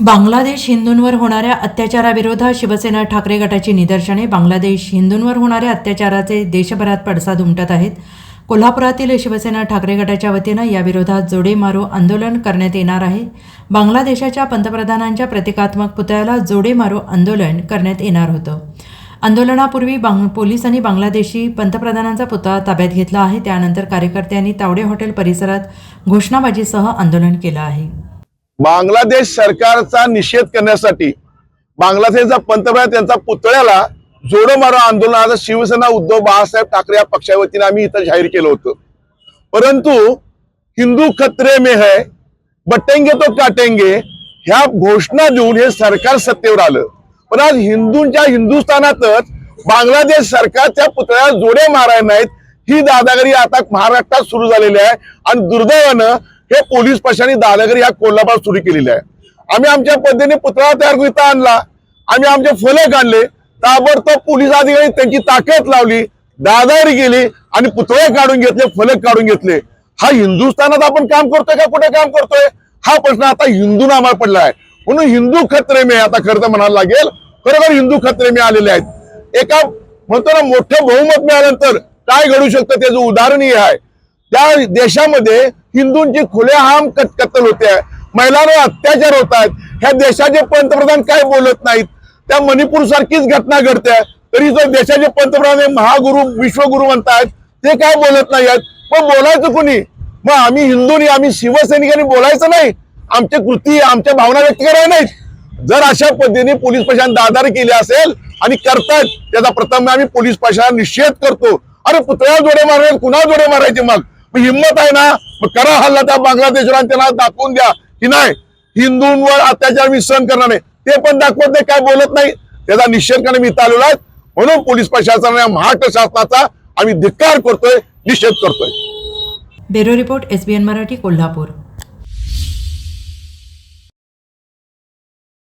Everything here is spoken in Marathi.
बांगलादेश हिंदूंवर होणाऱ्या अत्याचाराविरोधात शिवसेना ठाकरे गटाची निदर्शने. बांगलादेश हिंदूंवर होणाऱ्या अत्याचाराचे देशभरात पडसाद उमटत आहेत. कोल्हापुरातील शिवसेना ठाकरे गटाच्या वतीनं याविरोधात जोडे मारो आंदोलन करण्यात येणार आहे. बांगलादेशाच्या पंतप्रधानांच्या प्रतिकात्मक पुतळ्याला जोडे मारो आंदोलन करण्यात येणार होतं. आंदोलनापूर्वी बांग पोलिसांनी बांगलादेशी पंतप्रधानांचा पुतळा ताब्यात घेतला आहे. त्यानंतर कार्यकर्त्यांनी तावडे हॉटेल परिसरात घोषणाबाजीसह आंदोलन केलं आहे. बांगलादेश सरकारचा निषेध करण्यासाठी बांगलादेशचा पंतप्रधान त्यांचा पुतळ्याला जोडो मारो आंदोलन. शिवसेना उद्धव बाळासाहेब ठाकरे या पक्षाच्या वतीने आम्ही इथं जाहीर केलं होतं. परंतु हिंदू खत्रे में है बटेंगे तो काटेंगे ह्या घोषणा देऊन हे सरकार सत्तेवर आलं. पण आज हिंदूंच्या हिंदुस्थानातच बांगलादेश सरकार त्या पुतळ्याला जोडे मारायला नाहीत. ही दादागिरी आता महाराष्ट्रात सुरू झालेली आहे. आणि दुर्दैवानं हे पोलीस पक्षाने दादागिरी ह्या कोल्हापूर सुरू केलेली आहे. आम्ही आमच्या पद्धतीने पुतळा तयार करता आणला. आम्ही आमचे फलक आणले. ताबडतोब पोलीस अधिकारी त्यांची ताकद लावली. दादागिरी गेली आणि पुतळे काढून घेतले फलक काढून घेतले. हा हिंदुस्थानात आपण काम करतोय का? कुठे काम करतोय? हा प्रश्न आता हिंदूंना आम्हाला पडला आहे. म्हणून हिंदू खत्रे मे आता खरं तर म्हणायला लागेल खरोखर हिंदू खत्रे मे आलेले आहेत. एका म्हणतो ना मोठं बहुमत मिळाल्यानंतर काय घडू शकतं? त्याचं उदाहरणही आहे. त्या देशामध्ये हिंदूंची खुलेआम कत कत्तल होते. आहे महिलांवर अत्याचार होत आहेत. ह्या देशाचे पंतप्रधान काय बोलत नाहीत? त्या मणिपूर सारखीच घटना घडते. तरी जर देशाचे पंतप्रधान हे महागुरु विश्वगुरु म्हणतायत. ते काय बोलत नाही आहेत मग बोलायचं कोणी? मग आम्ही हिंदूंनी आम्ही शिवसैनिकांनी बोलायचं नाही. आमच्या कृती आमच्या भावना व्यक्त करायला नाहीत. जर अशा पद्धतीने पोलीस प्रशासन दादारी केली असेल आणि करतायत त्याचा प्रथम आम्ही पोलीस प्रशासन निषेध करतो. अरे पुतळ्या जोडे मारायचे कुणा जोडे मारायचे मग? मग हिंमत आहे ना मग करा हल्ला त्या बांगलादेशवर त्यांना दाखवून द्या. की नाही हिंदूंवर अत्याचार मी सहन करणार नाही. ते पण दाखवत नाही काय बोलत नाही. त्याचा निषेध करणे मी इथं आलेलो आहे. म्हणून पोलीस प्रशासनाने महाराष्ट्र शासनाचा आम्ही धिक्कार करतोय निषेध करतोय. Bureau report S B N Marathi Kolhapur.